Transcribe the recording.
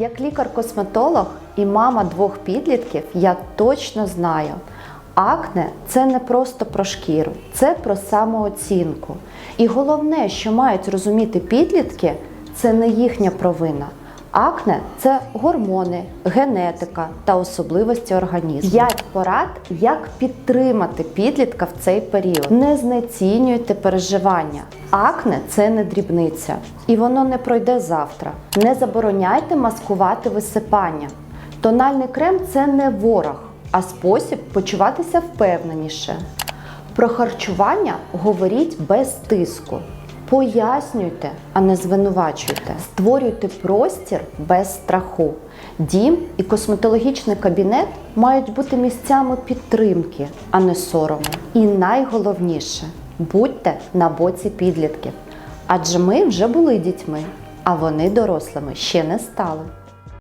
Як лікар-косметолог і мама двох підлітків, я точно знаю, акне це не просто про шкіру, це про самооцінку. І головне, що мають розуміти підлітки, це не їхня провина. Акне це гормони, генетика та особливості організму. П'ять порад, як підтримати підлітка в цей період. Не знецінюйте переживання. Акне це не дрібниця, і воно не пройде завтра. Не забороняйте маскувати висипання. Тональний крем це не ворог, а спосіб почуватися впевненіше. Про харчування говоріть без тиску. Пояснюйте, а не звинувачуйте. Створюйте простір без страху. Дім і косметологічний кабінет мають бути місцями підтримки, а не сорому. І найголовніше будьте на боці підлітків. Адже ми вже були дітьми, а вони дорослими ще не стали.